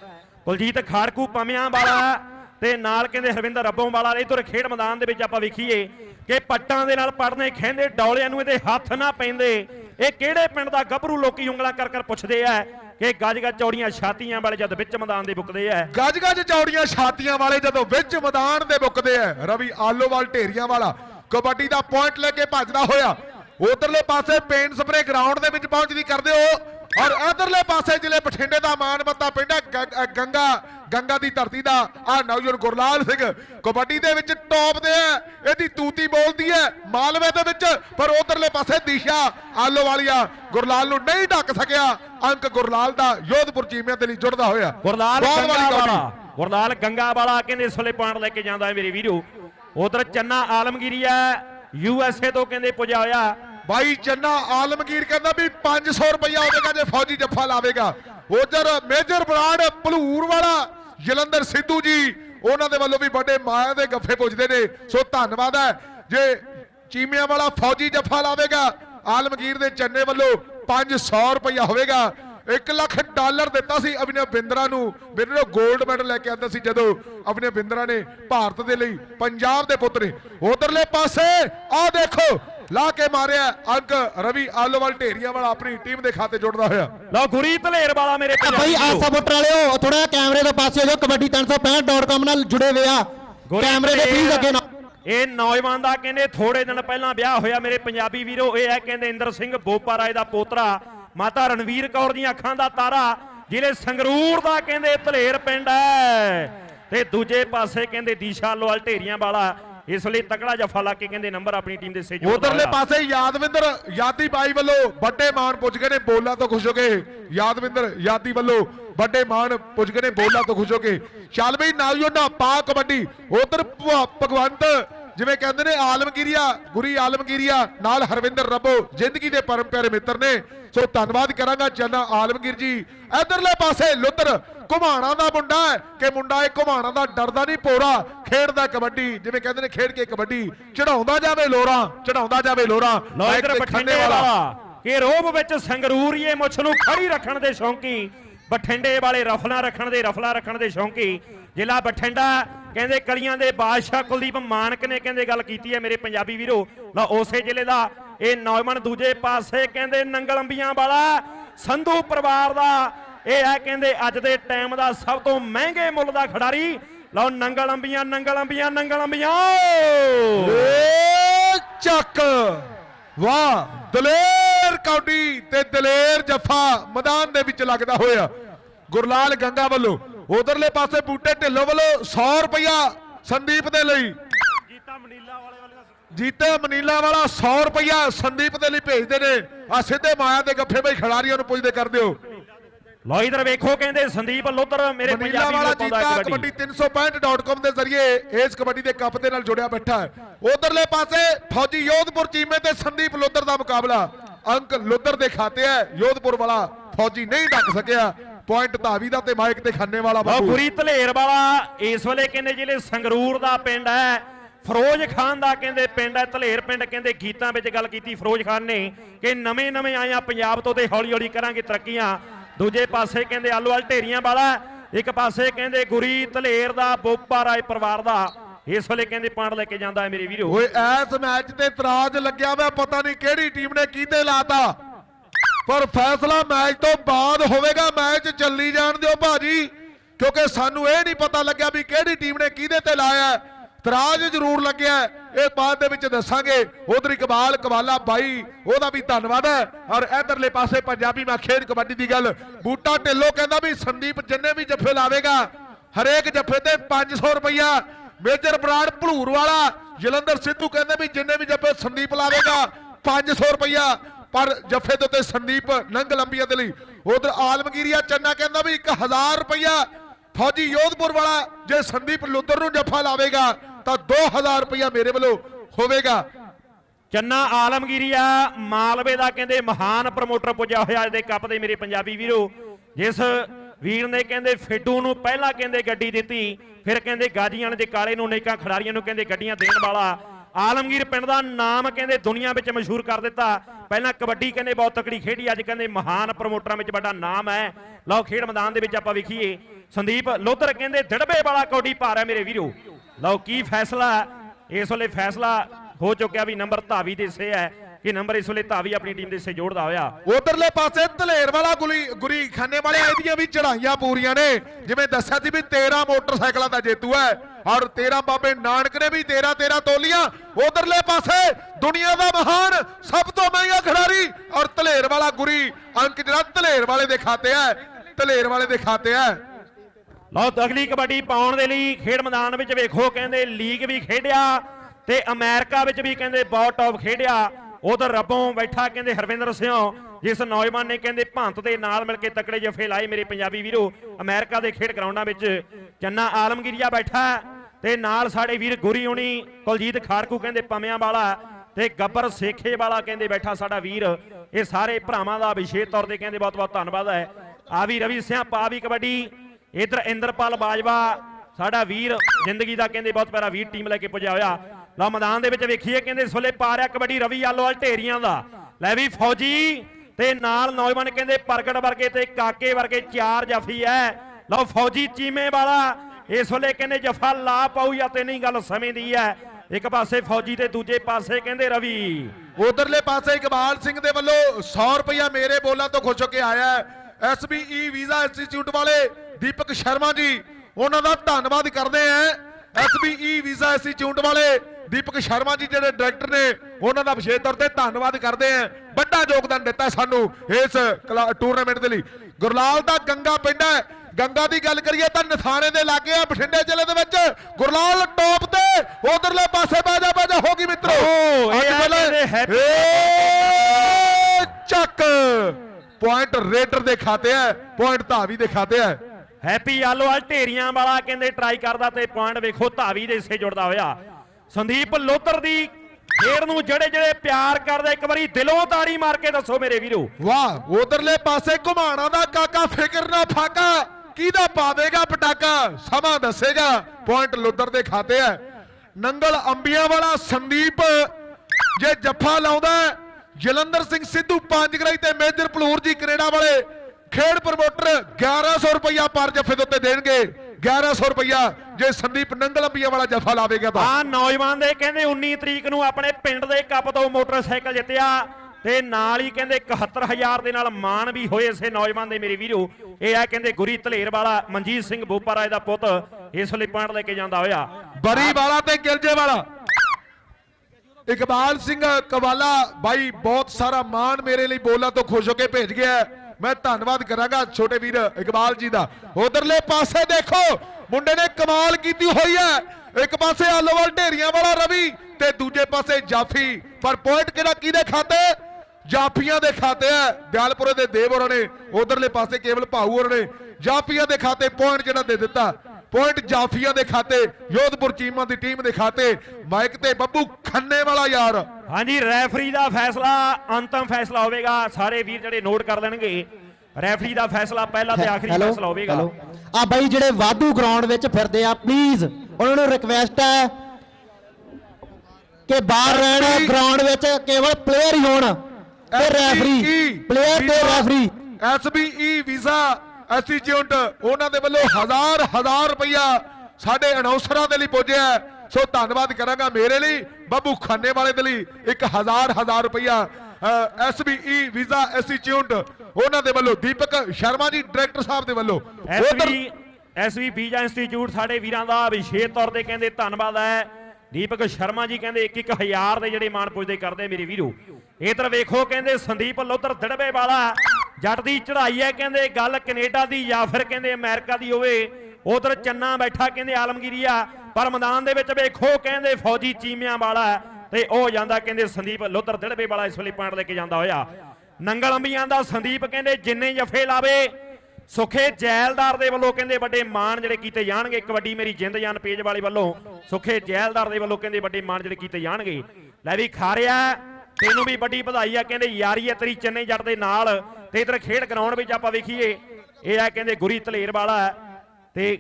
ਕੁਲਜੀਤ ਖਾੜਕੂ, ਪਮਿਆਂ ਵਾਲਾ, ਤੇ ਨਾਲ ਕਹਿੰਦੇ ਹਰਵਿੰਦਰ ਰੱਬੋਂ ਵਾਲਾ, ਇਧਰ ਖੇਡ ਮੈਦਾਨ ਦੇ ਵਿੱਚ ਆਪਾਂ ਵੇਖੀਏ ਕਿ ਪੱਟਾਂ ਦੇ ਨਾਲ ਪੜਨੇ ਖੈਂਦੇ ਡੌਲਿਆਂ ਨੂੰ ਇਹਦੇ ਹੱਥ ਨਾ ਪੈਂਦੇ। ਇਹ ਕਿਹੜੇ ਪਿੰਡ ਦਾ ਗੱਭਰੂ ਲੋਕੀ ਉਂਗਲਾ ਕਰ ਕਰ ਪੁੱਛਦੇ ਆ ਕਿ ਗੱਜ ਗੱਜ ਚੌੜੀਆਂ ਛਾਤੀਆਂ ਵਾਲੇ ਜਦ ਵਿੱਚ ਮੈਦਾਨ ਦੇ ਬੁੱਕਦੇ ਆ। ਗੱਜ ਗੱਜ ਚੌੜੀਆਂ ਛਾਤੀਆਂ ਵਾਲੇ ਜਦੋਂ ਵਿੱਚ ਮੈਦਾਨ ਦੇ ਬੁੱਕਦੇ ਆ, ਰਵੀ ਆਲੋਵਾਲ ਢੇਰੀਆਂ ਵਾਲਾ। ਕਬੱਡੀ ਦਾ ਪੁਆਇੰਟ ਲੈ ਕੇ ਭੱਜਦਾ ਹੋਇਆ। ਉਧਰਲੇ ਪਾਸੇ ਪੇਂਟ ਸਪਰੇ ਗਰਾਊਂਡ ਦੇ ਵਿੱਚ ਪਹੁੰਚਦੀ ਕਰਦੇ ਹੋ। ਔਰ ਇਧਰਲੇ ਪਾਸੇ ਜ਼ਿਲ੍ਹੇ ਬਠਿੰਡੇ ਦਾ ਮਾਨਮੱਤਾ ਪਿੰਡ ਹੈ ਗੰਗਾ ਗੰਗਾ ਦੀ ਧਰਤੀ ਦਾ। ਆ ਨੌਜਵਾਨ ਗੁਰਲਾਲ ਸਿੰਘ ਕਬੱਡੀ ਦੇ ਵਿੱਚ ਟੌਪ ਦੇ ਹੈ ਇਹਦੀ ਤੂਤੀ ਬੋਲਦੀ ਹੈ ਮਾਲਵੇ ਦੇ ਵਿੱਚ ਪਰ ਉਧਰਲੇ ਪਾਸੇ ਦਿਸ਼ਾ ਆਲੋਵਾਲੀਆ ਗੁਰਲਾਲ ਨੂੰ ਨਹੀਂ ਢੱਕ ਸਕਿਆ। ਅੰਕ ਗੁਰਲਾਲ ਦਾ ਯੋਧਪੁਰ ਚੀਮਿਆਂ ਦੇ ਲਈ ਜੁੜਦਾ ਹੋਇਆ। ਗੁਰਲਾਲ ਗੰਗਾ ਵਾਲੀ। ਗੁਰਲਾਲ ਗੰਗਾ ਵਾਲਾ ਕਹਿੰਦੇ ਇਸ ਵੇਲੇ ਪੁਆਇੰਟ ਲੈ ਕੇ ਜਾਂਦਾ ਹੈ ਮੇਰੇ ਵੀਰੋ। ਉਧਰ ਚੰਨਾ ਆਲਮਗੀਰੀਆ ਯੂ ਐਸ ਏ ਤੋਂ ਕਹਿੰਦੇ ਪੁਜਾ ਹੋਇਆ। ਬਾਈ ਚੰਨਾ ਆਲਮਗੀਰ ਕਹਿੰਦਾ ਵੀ 500 ਰੁਪਇਆ ਹੋਵੇਗਾ ਜੇ ਫੌਜੀ ਜੱਫਾ ਲਾਵੇਗਾ। ਉਧਰ ਮੇਜਰ ਬਰਾੜ ਭਲੂਰ ਵਾਲਾ ਜਲੰਧਰ ਸਿੱਧੂ ਜੀ, ਉਹਨਾਂ ਦੇ ਵੱਲੋਂ ਵੀ ਵੱਡੇ ਮਾਇਆ ਦੇ ਗੱਫੇ ਪੁੱਜਦੇ ਨੇ। ਸੋ ਧੰਨਵਾਦ ਹੈ, ਜੇ ਚੀਮਿਆਂ ਵਾਲਾ ਫੌਜੀ ਜੱਫਾ ਲਾਵੇਗਾ, ਆਲਮਗੀਰ ਦੇ ਚੰਨੇ ਵੱਲੋਂ 500 ਰੁਪਇਆ ਹੋਵੇਗਾ। 1 ਲੱਖ ਡਾਲਰ ਦਿੱਤਾ ਸੀ ਅਭਿਨਵ ਬਿੰਦਰਾ ਨੂੰ। ਬਿੰਦਰਾ ਨੂੰ 골ਡ ਮੈਡਲ ਲੈ ਕੇ ਆਂਦਾ ਸੀ ਜਦੋਂ ਅਭਿਨਵ ਬਿੰਦਰਾ ਨੇ ਭਾਰਤ ਦੇ ਲਈ ਪੰਜਾਬ ਦੇ ਪੁੱਤ ਨੇ। ਉਧਰਲੇ ਪਾਸੇ, ਆਹ ਦੇਖੋ ਲਾ ਕੇ ਮਾਰਿਆ। ਅੰਕ ਰਵੀ ਆਲੋਵਾਲ ਢੇਰੀਆਂ ਵਾਲਾ ਆਪਣੀ ਟੀਮ ਦੇ ਖਾਤੇ ਜੁੜਦਾ ਹੋਇਆ। ਲਓ ਗੁਰੀ ਧਲੇਰ ਵਾਲਾ ਮੇਰੇ ਵੀਰੋ। ਆਸਾ ਬੁੱਟਰ ਵਾਲਿਓ ਥੋੜਾ ਕੈਮਰੇ ਦੇ ਪਾਸੇ ਹੋ ਜਾਓ ਕਬੱਡੀ 365.com ਨਾਲ ਜੁੜੇ ਹੋਏ ਆ। ਕੈਮਰੇ ਦੇ ਪਲੀਜ਼ ਅੱਗੇ ਨਾ। ਇਹ ਨੌਜਵਾਨ ਦਾ ਕਹਿੰਦੇ ਥੋੜੇ ਦਿਨ ਪਹਿਲਾਂ ਵਿਆਹ ਹੋਇਆ ਮੇਰੇ ਪੰਜਾਬੀ ਵੀਰੋ ਇਹ ਹੈ ਕਹਿੰਦੇ ਇੰਦਰ ਸਿੰਘ ਬੋਪਾ ਰਾਏ ਦਾ ਪੋਤਰਾ। ਮਾਤਾ ਰਣਵੀਰ ਕੌਰ ਦੀਆਂ ਅੱਖਾਂ ਦਾ ਤਾਰਾ ਜ਼ਿਲ੍ਹੇ ਸੰਗਰੂਰ ਦਾ ਕਹਿੰਦੇ ਧਲੇਰ ਪਿੰਡ ਹੈ। ਤੇ ਦੂਜੇ ਪਾਸੇ ਕਹਿੰਦੇ ਦੀਸ਼ਾ ਲੋਲ ਢੇਰੀਆਂ ਵਾਲਾ ਇਸ ਲਈ ਤਕੜਾ ਜਫਾ ਲਾ ਕੇ ਕਹਿੰਦੇ ਨੰਬਰ ਆਪਣੀ ਟੀਮ ਦੇ ਸਹਿਯੋਗ ਉਧਰਲੇ ਪਾਸੇ ਯਾਦਵਿੰਦਰ ਯਾਦੀ ਬਾਈ ਵੱਲੋਂ ਵੱਡੇ ਮਾਨ ਪੁੱਜ ਗਏ ਨੇ ਬੋਲਾਂ ਤੋਂ ਖੁਸ਼ ਹੋ ਗਏ ਯਾਦਵਿੰਦਰ ਯਾਦੀ ਵੱਲੋਂ ਵੱਡੇ ਮਾਨ ਪੁੱਜ ਗਏ ਨੇ ਬੋਲਾਂ ਤੋਂ ਖੁਸ਼ ਹੋ ਕੇ। ਚੱਲ ਬਈ ਨਾਲਿਓ ਨਾ ਪਾ ਕਬੱਡੀ ਉਧਰ ਭਗਵੰਤ ਜਿਵੇਂ ਕਹਿੰਦੇ ਨੇ ਆਲਮਗੀਰੀਆ ਗੁਰੀ ਆਲਮਗੀਰੀਆ ਨਾਲ ਹਰਵਿੰਦਰ ਰੱਬੋ ਜ਼ਿੰਦਗੀ ਦੇ ਪਰਮ ਪਿਆਰੇ ਮਿੱਤਰ ਨੇ। ਸੋ ਧੰਨਵਾਦ ਕਰਾਂਗਾ ਚੰਨਾ ਆਲਮਗੀਰ ਜੀ। ਇਧਰਲੇ ਪਾਸੇ ਲੁੱਤਰ ਘੁਮਾਣਾ ਦਾ ਮੁੰਡਾ ਹੈ ਕਿ ਮੁੰਡਾ ਇਹ ਘੁਮਾਣਾ ਦਾ ਡਰਦਾ ਨਹੀਂ ਪੋਰਾ ਖੇਡਦਾ ਕਬੱਡੀ। ਜਿਵੇਂ ਕਹਿੰਦੇ ਨੇ ਖੇਡ ਕੇ ਕਬੱਡੀ। ਚੜਾਉਂਦਾ ਜਾਵੇ ਲੋਰਾ ਚੜਾਉਂਦਾ ਜਾਵੇ ਲੋਰਾ। ਇਧਰ ਬਠਿੰਡੇ ਵਾਲਾ ਕਿ ਰੋਬ ਵਿੱਚ ਸੰਗਰੂਰੀਏ ਮੁੱਛ ਨੂੰ ਖੜੀ ਰੱਖਣ ਦੇ ਸ਼ੌਂਕੀ। ਬਠਿੰਡੇ ਵਾਲੇ ਰਫਲਾਂ ਰੱਖਣ ਦੇ ਰਫਲਾਂ ਰੱਖਣ ਦੇ ਸ਼ੌਂਕੀ। ਜ਼ਿਲ੍ਹਾ ਬਠਿੰਡਾ ਕਹਿੰਦੇ ਕਲੀਆਂ ਦੇ ਬਾਦਸ਼ਾਹ ਕੁਲਦੀਪ ਮਾਨਕ ਨੇ ਕਹਿੰਦੇ ਗੱਲ ਕੀਤੀ ਹੈ ਮੇਰੇ ਪੰਜਾਬੀ ਵੀਰੋ। ਲਾ ਉਸੇ ਜ਼ਿਲ੍ਹੇ ਦਾ ਇਹ ਨੌਜਵਾਨ ਦੂਜੇ ਪਾਸੇ ਕਹਿੰਦੇ ਨੰਗਲ ਅੰਬੀਆਂ ਵਾਲਾ ਸੰਧੂ ਪਰਿਵਾਰ ਦਾ। ਇਹ ਹੈ ਕਹਿੰਦੇ ਅੱਜ ਦੇ ਟਾਈਮ ਦਾ ਸਭ ਤੋਂ ਮਹਿੰਗੇ ਮੁੱਲ ਦਾ ਖਿਡਾਰੀ। ਲਓ ਨੰਗਲ ਅੰਬੀਆਂ ਨੰਗਲ ਅੰਬੀਆਂ ਨੰਗਲ ਅੰਬੀਆਂ। ਚੱਕ। ਵਾਹ, ਦਲੇਰ ਕੌਡੀ ਤੇ ਦਲੇਰ ਜਫਾ ਮੈਦਾਨ ਦੇ ਵਿੱਚ ਲੱਗਦਾ ਹੋਇਆ। ਗੁਰਲਾਲ ਗੰਗਾ ਵੱਲੋਂ ਉਧਰਲੇ ਪਾਸੇ ਬੂਟੇ ਢਿੱਲੋਂ ਵੱਲੋਂ 100 ਰੁਪਇਆ ਸੰਦੀਪ ਦੇ ਲਈ। ਜੀਤੇ ਮਨੀਲਾ ਵਾਲਾ 100 ਰੁਪਇਆ ਸੰਦੀਪ ਦੇ ਲਈ ਭੇਜਦੇ ਨੇ। ਆ ਸਿੱਧੇ ਮਾਇਆ ਦੇ ਗੱਫੇ ਬਈ ਖਿਡਾਰੀਆਂ ਨੂੰ ਪੁੱਛਦੇ ਕਰ ਦਿਓ ਲਓ ਇਧਰ ਵੇਖੋ ਕਹਿੰਦੇ ਸੰਦੀਪ ਲੋਧਰ ਮੇਰੇ ਮਨੀਲਾ ਪੰਜਾਬੀ ਵਾਲਾ ਜੀਤਾ ਹੈ ਕਬੱਡੀ ਕਬੱਡੀ 365.com ਦੇ ਜ਼ਰੀਏ ਇਸ ਕਬੱਡੀ ਦੇ ਕੱਪ ਦੇ ਨਾਲ ਜੁੜਿਆ ਬੈਠਾ ਹੈ। ਉਧਰਲੇ ਪਾਸੇ ਫੌਜੀ ਯੋਧਪੁਰ ਚੀਮੇ ਤੇ ਸੰਦੀਪ ਲੋਧਰ ਦਾ ਮੁਕਾਬਲਾ। ਅੰਕ ਲੋਧਰ ਦੇ ਖਾਤੇ ਹੈ। ਯੋਧਪੁਰ ਵਾਲਾ ਫੌਜੀ ਨਹੀਂ ਢੱਕ ਸਕਿਆ। ਪੁਆਇੰਟ ਧਾਵੀ ਦਾ ਤੇ ਮਾਈਕ ਤੇ ਖੰਨੇ ਵਾਲਾ ਬਾਬੂ ਗੁਰੀ ਧਲੇਰ ਵਾਲਾ ਇਸ ਵੇਲੇ ਕਹਿੰਦੇ ਜ਼ਿਲ੍ਹੇ ਸੰਗਰੂਰ ਦਾ ਪਿੰਡ ਹੈ ਫਰੋਜ਼ ਖਾਨ ਦਾ ਕਹਿੰਦੇ ਪਿੰਡ ਹੈ ਧਲੇਰ ਪਿੰਡ ਕਹਿੰਦੇ ਗੀਤਾਂ ਵਿੱਚ ਗੱਲ ਕੀਤੀ ਫਰੋਜ਼ ਖਾਨ ਨੇ ਕਿ ਨਵੇਂ ਨਵੇਂ ਆਇਆ ਪੰਜਾਬ ਤੋਂ ਤੇ ਹੌਲੀ ਹੌਲੀ ਕਰਾਂਗੇ ਤਰੱਕੀਆਂ। ਦੂਜੇ ਪਾਸੇ ਕਹਿੰਦੇ ਆਲੂਵਾਲ ਢੇਰੀਆਂ ਵਾਲਾ ਇੱਕ ਪਾਸੇ ਕਹਿੰਦੇ ਗੁਰੀ ਧਲੇਰ ਦਾ ਬੋਪਾ ਰਾਏ ਪਰਿਵਾਰ ਦਾ। ਇਸ ਵੇਲੇ ਕਹਿੰਦੇ ਪਾਂਡ ਲੈ ਕੇ ਜਾਂਦਾ ਹੈ ਮੇਰੇ ਵੀਰੋ। ਓਏ ਐਸ ਮੈਚ ਤੇ ਇਤਰਾਜ਼ ਲੱਗਿਆ ਵਾ ਪਤਾ ਨਹੀਂ ਕਿਹੜੀ ਟੀਮ ਨੇ ਕੀਤੇ ਲਾਤਾ। ਪਰ ਫੈਸਲਾ ਮੈਚ ਤੋਂ ਬਾਅਦ ਹੋਵੇਗਾ, ਮੈਚ ਚੱਲੀ ਜਾਣ ਦਿਓ ਭਾਜੀ। ਕਿਉਂਕਿ ਸਾਨੂੰ ਇਹ ਨਹੀਂ ਪਤਾ ਲੱਗਿਆ ਵੀ ਕਿਹੜੀ ਟੀਮ ਨੇ ਕਿਹਦੇ ਤੇ ਲਾਇਆ। ਤਰਾਜ ਜ਼ਰੂਰ ਲੱਗਿਆ। ਇਹ ਬਾਅਦ ਦੇ ਵਿੱਚ ਦੱਸਾਂਗੇ। ਉਧਰ ਇਕਬਾਲ, ਕਵਾਲਾ ਬਾਈ, ਉਹਦਾ ਵੀ ਧੰਨਵਾਦ ਹੈ। ਔਰ ਇਧਰਲੇ ਪਾਸੇ ਪੰਜਾਬੀ ਮਾ ਖੇਡ ਕਬੱਡੀ ਦੀ ਗੱਲ ਬੂਟਾ ਢਿੱਲੋ ਕਹਿੰਦਾ ਵੀ ਸੰਦੀਪ ਜਿੰਨੇ ਵੀ ਜੱਫੇ ਲਾਵੇਗਾ, ਹਰੇਕ ਜੱਫੇ ਤੇ 500 ਰੁਪਇਆ ਮੇਜਰ ਬਰਾੜ ਭਲੂਰ ਵਾਲਾ, ਜਲੰਧਰ ਸਿੱਧੂ ਕਹਿੰਦੇ ਵੀ ਜਿੰਨੇ ਵੀ ਜੱਫੇ ਸੰਦੀਪ ਲਾਵੇਗਾ 500 ਰੁਪਇਆ ਪਰ ਜੱਫੇ ਦੇ ਉੱਤੇ ਸੰਦੀਪ ਨੰਗ ਲੰਬੀਆਂ ਦੇ ਲਈ। ਉਧਰ ਆਲਮਗੀਰੀਆ ਚੰਨਾ ਕਹਿੰਦਾ ਵੀ 1000 ਰੁਪਇਆ ਫੌਜੀ ਯੋਧਪੁਰ ਵਾਲਾ ਜੇ ਸੰਦੀਪ ਲੁੱਦਰ ਨੂੰ ਜੱਫਾ ਲਾਵੇਗਾ, ਤਾਂ 2000 ਰੁਪਇਆ ਮੇਰੇ ਵੱਲੋਂ ਹੋਵੇਗਾ। ਚੰਨਾ ਆਲਮਗੀਰੀਆ ਮਾਲਵੇ ਦਾ ਕਹਿੰਦੇ ਮਹਾਨ ਪ੍ਰਮੋਟਰ ਪੁੱਜਿਆ ਹੋਇਆ ਅੱਜ ਦੇ ਕੱਪ ਦੇ ਮੇਰੇ ਪੰਜਾਬੀ ਵੀਰੋ। ਜਿਸ ਵੀਰ ਨੇ ਕਹਿੰਦੇ ਫੇਡੂ ਨੂੰ ਪਹਿਲਾਂ ਕਹਿੰਦੇ ਗੱਡੀ ਦਿੱਤੀ, ਫਿਰ ਕਹਿੰਦੇ ਗਾਜੀਆਂ ਦੇ ਕਾਲੇ ਨੂੰ ਨੇਕਾਂ ਖਿਡਾਰੀਆਂ ਨੂੰ ਕਹਿੰਦੇ ਗੱਡੀਆਂ ਦੇਣ ਵਾਲਾ। ਆਲਮਗੀਰ ਪਿੰਡ ਦਾ ਨਾਮ ਕਹਿੰਦੇ ਦੁਨੀਆ ਵਿੱਚ ਮਸ਼ਹੂਰ ਕਰ ਦਿੱਤਾ। ਪਹਿਲਾਂ ਕਬੱਡੀ ਕਹਿੰਦੇ ਬਹੁਤ ਤਕੜੀ ਖੇਡੀ ਅੱਜ ਕਹਿੰਦੇ ਮਹਾਨ ਪ੍ਰਮੋਟਰਾਂ ਵਿੱਚ ਵੱਡਾ ਨਾਮ ਹੈ। ਲਓ ਖੇਡ ਮੈਦਾਨ ਦੇ ਵਿੱਚ ਆਪਾਂ ਵੇਖੀਏ। ਸੰਦੀਪ ਲੋਧਰ ਕਹਿੰਦੇ, ਦਿੜਬੇ ਵਾਲਾ ਕੌਡੀ ਭਾਰ ਹੈ ਮੇਰੇ ਵੀਰੋ। ਲਓ ਕੀ ਫੈਸਲਾ ਇਸ ਵੇਲੇ ਫੈਸਲਾ ਹੋ ਚੁੱਕਿਆ ਵੀ ਨੰਬਰ ਧਾਵੀ ਦੇ ਸੇ ਹੈ। ਕਿ ਨੰਬਰ ਇਸ ਵੇਲੇ ਧਾਵੀ ਆਪਣੀ ਟੀਮ ਦੇ ਸੇ ਜੋੜਦਾ ਹੋਇਆ? ਉਧਰਲੇ ਪਾਸੇ ਧਲੇਰ ਵਾਲਾ ਗੁਲੀ ਗੁਰੀ ਖਾਨੇ ਵਾਲੇ ਇਹਦੀਆਂ ਵੀ ਚੜਾਈਆਂ ਪੂਰੀਆਂ ਨੇ। ਜਿਵੇਂ ਦੱਸਿਆ ਸੀ ਵੀ 13 ਮੋਟਰਸਾਈਕਲਾਂ ਦਾ ਜੇਤੂ ਹੈ ਔਰ 13 ਬਾਬੇ ਨਾਨਕ ਨੇ ਵੀ 13 13 ਤੋਲੀਆਂ। ਉਧਰਲੇ ਪਾਸੇ ਦੁਨੀਆ ਦਾ ਮਹਾਨ ਸਭ ਤੋਂ ਮਹਿੰਗਾ ਖਿਡਾਰੀ ਔਰ ਧਲੇਰ ਵਾਲਾ ਗੁਰੀ ਅੰਕ ਜਿਹੜਾ ਧਲੇਰ ਵਾਲੇ ਦੇ ਖਾਤੇ ਹੈ ਧਲੇਰ ਵਾਲੇ ਦੇ ਖਾਤੇ ਹੈ। ਲਓ ਅਗਲੀ ਕਬੱਡੀ ਪਾਉਣ ਦੇ ਲਈ ਖੇਡ ਮੈਦਾਨ ਵਿੱਚ ਵੇਖੋ ਕਹਿੰਦੇ ਲੀਗ ਵੀ ਖੇਡਿਆ ਤੇ ਅਮਰੀਕਾ ਵਿੱਚ ਵੀ ਕਹਿੰਦੇ ਬਹੁਤ ਟੌਪ ਖੇਡਿਆ। ਉਧਰ ਰੱਬੋਂ ਬੈਠਾ ਕਹਿੰਦੇ ਹਰਵਿੰਦਰ ਸਿੰਘ ਜਿਸ ਨੌਜਵਾਨ ਨੇ ਕਹਿੰਦੇ ਭੰਤ ਦੇ ਨਾਲ ਮਿਲ ਕੇ ਤਕੜੇ ਜਫੇ ਲਾਏ ਮੇਰੇ ਪੰਜਾਬੀ ਵੀਰੋ, ਅਮਰੀਕਾ ਦੇ ਖੇਡ ਗਰਾਊਂਡਾਂ ਵਿੱਚ ਚੰਨਾ ਆਲਮਗੀਰੀਆ ਬੈਠਾ ਤੇ ਨਾਲ ਸਾਡੇ ਵੀਰ ਗੁਰੀ ਹੁਣੀ, ਕੁਲਜੀਤ ਖਾੜਕੂ ਕਹਿੰਦੇ ਪਮਿਆਂ ਵਾਲਾ ਤੇ ਗੱਬਰ ਸੇਖੇ ਵਾਲਾ ਕਹਿੰਦੇ ਬੈਠਾ ਸਾਡਾ ਵੀਰ, ਇਹ ਸਾਰੇ ਭਰਾਵਾਂ ਦਾ ਵਿਸ਼ੇਸ਼ ਤੌਰ ਤੇ ਕਹਿੰਦੇ ਬਹੁਤ ਬਹੁਤ ਧੰਨਵਾਦ ਹੈ। ਆ ਵੀ ਰਵੀ ਸਿੰਘ ਪਾ ਵੀ ਕਬੱਡੀ, ਇਧਰ ਇੰਦਰਪਾਲ ਬਾਜਵਾ, ਸਾਡਾ ਵੀਰ ਜ਼ਿੰਦਗੀ ਦਾ ਕਹਿੰਦੇ ਬਹੁਤ ਪਿਆਰਾ ਵੀਰ, ਟੀਮ ਲੈ ਕੇ ਪੁੱਜਿਆ ਹੋਇਆ। ਲਓ ਮੈਦਾਨ ਦੇ ਵਿੱਚ ਵੇਖੀਏ, ਕਹਿੰਦੇ ਇਸ ਵੇਲੇ ਪਾ ਰਿਹਾ ਕਬੱਡੀ ਰਵੀ ਆਲੋਵਾਲ ਢੇਰੀਆਂ ਦਾ। ਲੈ ਵੀ ਫੌਜੀ, ਤੇ ਨਾਲ ਨੌਜਵਾਨ ਕਹਿੰਦੇ ਪ੍ਰਗਟ ਵਰਗੇ ਤੇ ਕਾਕੇ ਵਰਗੇ ਚਾਰ ਜਾਫੀ ਐ। ਲਓ ਫੌਜੀ ਚੀਮੇ ਵਾਲਾ, ਇਸ ਵੇਲੇ ਕਹਿੰਦੇ ਜਫਾ ਲਾ ਪਾਉ ਜਾਂ ਤੇ ਨਹੀਂ ਗੱਲ ਸਮੇਂ ਦੀ ਐ। ਇੱਕ ਪਾਸੇ ਫੌਜੀ ਤੇ ਦੂਜੇ ਪਾਸੇ ਕਹਿੰਦੇ ਰਵੀ। ਉਧਰਲੇ ਪਾਸੇ ਇਕਬਾਲ ਸਿੰਘ ਦੇ ਵੱਲੋਂ 100 ਰੁਪਇਆ ਮੇਰੇ ਬੋਲਾਂ ਤੋਂ ਖੁਸ਼ ਹੋ ਕੇ ਆਇਆ ਹੈ। ਐਸਬੀਈ ਵੀਜ਼ਾ ਇੰਸਟੀਚਿਊਟ ਵਾਲੇ ਦੀਪਕ ਸ਼ਰਮਾ ਜੀ, ਉਹਨਾਂ ਦਾ ਧੰਨਵਾਦ ਕਰਦੇ ਆ ਐਸਬੀਈ ਵੀਜ਼ਾ ਇੰਸਟੀਚਿਊਟ ਵਾਲੇ ਦੀਪਕ ਸ਼ਰਮਾ ਜੀ ਜਿਹੜੇ ਡਾਇਰੈਕਟਰ ਨੇ ਉਹਨਾਂ ਦਾ ਵਿਸ਼ੇਸ਼ ਤੌਰ ਤੇ ਧੰਨਵਾਦ ਕਰਦੇ ਆ ਵੱਡਾ ਯੋਗਦਾਨ ਦਿੱਤਾ ਸਾਨੂੰ ਇਸ ਟੂਰਨਾਮੈਂਟ ਦੇ ਲਈ। ਗੁਰਲਾਲ ਦਾ ਗੰਗਾ ਪਿੰਡ ਹੈ। ਗੰਗਾ ਦੀ ਗੱਲ ਕਰੀਏ ਤਾਂ ਨਥਾਣੇ ਦੇ ਲਾਗੇ ਆ ਬਠਿੰਡੇ ਜ਼ਿਲ੍ਹੇ ਦੇ ਵਿੱਚ। ਗੁਰਲਾਲ ਟੌਪ ਤੇ ਉਧਰਲੇ ਪਾਸੇ ਬਾਜਾ ਬਾਜਾ ਹੋ ਗਈ ਮਿੱਤਰੋ। ਅੱਜ ਵੇਲੇ- ਚੱਕ। ਪੁਆਇੰਟ ਰੇਡਰ ਦੇ ਖਾਤੇ ਹੈ ਪੁਆਇੰਟ ਧਾਵੀ ਦੇ ਖਾਤੇ ਹੈ ਹੈਪੀ ਆਲੋਵਾਲ ਢੇਰੀਆਂ ਵਾਲਾ ਕਹਿੰਦੇ ਟਰਾਈ ਕਰਦਾ ਤੇ ਪੁਆਇੰਟ ਵੇਖੋ ਧਾਵੀ ਦੇ ਹਿੱਸੇ ਜੁੜਦਾ ਹੋਇਆ। ਸੰਦੀਪ ਲੋਤਰ ਦੀ ਖੇਡ ਨੂੰ ਜਿਹੜੇ ਜਿਹੜੇ ਪਿਆਰ ਕਰਦੇ, ਇੱਕ ਵਾਰੀ ਦਿਲੋਂ ਤਾੜੀ ਮਾਰ ਕੇ ਦੱਸੋ ਮੇਰੇ ਵੀਰੋ। ਵਾਹ, ਉਧਰਲੇ ਪਾਸੇ ਘੁਮਾਣਾ ਦਾ ਕਾਕਾ ਫਿਕਰ ਨਾ ਫਾਕਾ। ਕਿਹਦਾ ਪਾਵੇਗਾ ਪਟਾਕਾ? ਸਮਾਂ ਦੱਸੇਗਾ। ਪੁਆਇੰਟ ਲੁੱਦਰ ਦੇ ਖਾਤੇ ਹੈ ਨੰਗਲ ਅੰਬੀਆਂ ਵਾਲਾ ਸੰਦੀਪ, ਜੇ ਜੱਫਾ ਲਾਉਂਦਾ ਜਲੰਧਰ ਸਿੰਘ ਸਿੱਧੂ ਪੰਜਗਰਾਈ ਤੇ ਮੇਜਰ ਪਲੂਰ ਜੀ ਕੈਨੇਡਾ ਵਾਲੇ ਖੇਡ ਪ੍ਰਮੋਟਰ 1100 ਰੁਪਇਆ ਪਰ ਜੱਫੇ ਦੇ ਉੱਤੇ ਦੇਣਗੇ। 1100 ਰੁਪਇਆ ਜੇ ਸੰਦੀਪ ਨੰਗਲ ਅੰਬੀਆਂ ਵਾਲਾ ਜੱਫਾ ਲਾਵੇਗਾ ਤਾਂ। ਆ ਨੌਜਵਾਨ ਦੇ ਕਹਿੰਦੇ 19 ਤਰੀਕ ਨੂੰ ਆਪਣੇ ਪਿੰਡ ਦੇ ਕੱਪ ਤੋਂ ਮੋਟਰਸਾਈਕਲ ਜਿੱਤਿਆ ਤੇ ਨਾਲ ਹੀ ਕਹਿੰਦੇ 71000 ਦੇ ਨਾਲ ਮਾਣ ਵੀ ਹੋਏ ਇਸੇ ਨੌਜਵਾਨ ਦੇ ਮੇਰੇ ਵੀਰੋ। ਇਹ ਆ ਕਹਿੰਦੇ ਗੁਰੀ ਧਲੇਰ ਵਾਲਾ ਮਨਜੀਤ ਸਿੰਘ ਬੋਪਾਰਾਏ ਦਾ ਪੁੱਤ ਇਸ ਵੇਲੇ ਪੁਆਇੰਟ ਲੈ ਕੇ ਜਾਂਦਾ ਹੋਇਆ। ਬਰੀ ਵਾਲਾ ਤੇ ਗਿਲਜੇ ਵਾਲਾ। ਇਕਬਾਲ ਸਿੰਘ ਕਵਾਲਾ ਬਾਈ ਬਹੁਤ ਸਾਰਾ ਮਾਣ ਮੇਰੇ ਲਈ ਬੋਲਾਂ ਤੋਂ ਖੁਸ਼ ਹੋ ਕੇ ਭੇਜ ਗਿਆ। ਮੈਂ ਧੰਨਵਾਦ ਕਰਾਂਗਾ ਛੋਟੇ ਵੀਰ ਇਕਬਾਲ ਜੀ ਦਾ। ਉਧਰਲੇ ਪਾਸੇ ਦੇਖੋ, ਮੁੰਡੇ ਨੇ ਕਮਾਲ ਕੀਤੀ ਹੋਈ ਹੈ। ਇੱਕ ਪਾਸੇ ਆਲੋਵਾਲ ਢੇਰੀਆਂ ਵਾਲਾ ਰਵੀ ਤੇ ਦੂਜੇ ਪਾਸੇ ਜਾਫੀ। ਪਰ ਪੁਆਇੰਟ ਕਿਹੜਾ, ਕਿਹਦੇ ਖਾਤੇ? ਜਾਫੀਆਂ ਦੇ ਖਾਤੇ ਹੈ। ਦਿਆਲਪੁਰੇ ਦੇ ਦੇਵ ਹੋਰਾਂ ਨੇ, ਉਧਰਲੇ ਪਾਸੇ ਕੇਵਲ ਭਾਊ ਹੋਰਾਂ ਨੇ। ਜਾਫੀਆਂ ਦੇ ਖਾਤੇ ਪੁਆਇੰਟ ਜਿਹੜਾ ਦੇ ਦਿੱਤਾ। ਪੁਆਇੰਟ ਜਾਫੀਆਂ ਦੇ ਖਾਤੇ ਯੋਧਪੁਰ ਚੀਮਾ ਦੀ ਟੀਮ ਦੇ ਖਾਤੇ ਮਾਈਕ ਤੇ ਬੱਬੂ ਖੰਨੇ ਵਾਲਾ ਯਾਰ। ਹਾਂਜੀ ਰੈਫਰੀ ਦਾ ਫੈਸਲਾ ਅੰਤਮ ਫੈਸਲਾ ਹੋਵੇਗਾ। ਸਾਰੇ ਵੀਰ ਜਿਹੜੇ ਨੋਟ ਕਰ ਲੈਣਗੇ ਰੈਫਰੀ ਦਾ ਫੈਸਲਾ ਪਹਿਲਾ ਤੇ ਆਖਰੀ ਫੈਸਲਾ ਹੋਵੇਗਾ। ਆ ਬਾਈ ਜਿਹੜੇ ਵਾਧੂ ਗਰਾਊਂਡ ਵਿੱਚ ਫਿਰਦੇ ਆ ਪਲੀਜ਼ ਉਹਨਾਂ ਨੂੰ ਰਿਕਵੈਸਟ ਹੈ ਕਿ ਬਾਹਰ ਰਹਿਣ ਗਰਾਊਂਡ ਵਿੱਚ ਕੇਵਲ ਪਲੇਅਰ ਹੀ ਹੋਣ ਤੇ ਰੈਫਰੀ ਪਲੇਅਰ ਤੇ ਰੈਫਰੀ ਐਸਬੀਈ ਵੀਜ਼ਾ ਇੰਸਟੀਚਿਊਟ ਉਹਨਾਂ ਦੇ ਵੱਲੋਂ ਹਜ਼ਾਰ ਹਜ਼ਾਰ ਰੁਪਇਆ ਸਾਡੇ ਅਨਾਉਂਸਰਾਂ ਦੇ ਲਈ ਹੈ। ਸੋ ਧੰਨਵਾਦ ਕਰਾਂਗਾ ਮੇਰੇ ਲਈ ਬੱਬੂ ਖਾਨੇ ਵਾਲੇ ਦੇ ਲਈ ਇੱਕ ਹਜ਼ਾਰ ਹਜ਼ਾਰ ਰੁਪਇਆ ਐਸਬੀਈ ਵੀਜ਼ਾ ਇੰਸਟੀਚਿਊਟ ਉਹਨਾਂ ਦੇ ਵੱਲੋਂ ਦੀਪਕ ਸ਼ਰਮਾ ਜੀ ਡਾਇਰੈਕਟਰ ਸਾਹਿਬ ਦੇ ਵੱਲੋਂ। ਐਸਵੀ ਐਸਵੀ ਵੀਜ਼ਾ ਇੰਸਟੀਚਿਊਟ ਸਾਡੇ ਵੀਰਾਂ ਦਾ ਵਿਸ਼ੇਸ਼ ਤੌਰ ਤੇ ਕਹਿੰਦੇ ਧੰਨਵਾਦ ਹੈ। ਦੀਪਕ ਸ਼ਰਮਾ ਜੀ ਕਹਿੰਦੇ 1-1000 ਦੇ ਜਿਹੜੇ ਮਾਣ ਪੁੱਜਦੇ ਕਰਦੇ ਮੇਰੇ ਵੀਰੋ। ਇਧਰ ਵੇਖੋ ਕਹਿੰਦੇ ਸੰਦੀਪ ਲੋਧਰ ਦੜਵੇ ਵਾਲਾ। ਜੱਟ ਦੀ ਚੜ੍ਹਾਈ ਹੈ, ਕਹਿੰਦੇ ਗੱਲ ਕੈਨੇਡਾ ਦੀ ਜਾਂ ਫਿਰ ਕਹਿੰਦੇ ਅਮਰੀਕਾ ਦੀ ਹੋਵੇ। ਉਧਰ ਚੰਨਾ ਬੈਠਾ, ਕਹਿੰਦੇ ਆਲਮਗੀਰੀਆ ਪਰ ਮੈਦਾਨ ਦੇ ਵਿੱਚ ਵੇਖੋ, ਕਹਿੰਦੇ ਫੌਜੀ ਚੀਮਿਆਂ ਵਾਲਾ ਤੇ ਉਹ ਜਾਂਦਾ, ਕਹਿੰਦੇ ਸੰਦੀਪ ਲੋਧਰ ਦੜਵੇ ਵਾਲਾ ਇਸ ਵੇਲੇ ਪੁਆਇੰਟ ਲੈ ਕੇ ਜਾਂਦਾ ਹੋਇਆ। ਨੰਗਲ ਅੰਬੀਆਂ ਦਾ ਸੰਦੀਪ ਕਹਿੰਦੇ ਜਿੰਨੇ ਜਫੇ ਲਾਵੇ, ਸੁਖੇ ਜੈਲਦਾਰ ਦੇ ਵੱਲੋਂ ਕਹਿੰਦੇ ਵੱਡੇ ਮਾਣ ਜਿਹੜੇ ਕੀਤੇ ਜਾਣਗੇ। ਕਬੱਡੀ ਮੇਰੀ ਜਿੰਦ ਜਾਨ ਪੇਜ ਵਾਲੇ ਵੱਲੋਂ, ਸੁਖੇ ਜੈਲਦਾਰ ਦੇ ਵੱਲੋਂ ਕਹਿੰਦੇ ਵੱਡੇ ਮਾਣ ਜਿਹੜੇ ਕੀਤੇ ਜਾਣਗੇ। ਲੈ ਵੀ ਖਾਰਿਆ ਤੈਨੂੰ ਵੀ ਵੱਡੀ ਵਧਾਈ ਆ, ਕਹਿੰਦੇ ਯਾਰੀ ਹੈ ਤੇਰੀ ਚੰਨੇ ਜੱਟ ਦੇ ਨਾਲ। ਤੇ ਇਧਰ ਖੇਡ ਗਰਾਊਂਡ ਵਿੱਚ ਆਪਾਂ ਵੇਖੀਏ ਇਹ ਆ ਕਹਿੰਦੇ ਗੁਰੀ ਧਲੇਰ ਵਾਲਾ ਤੇ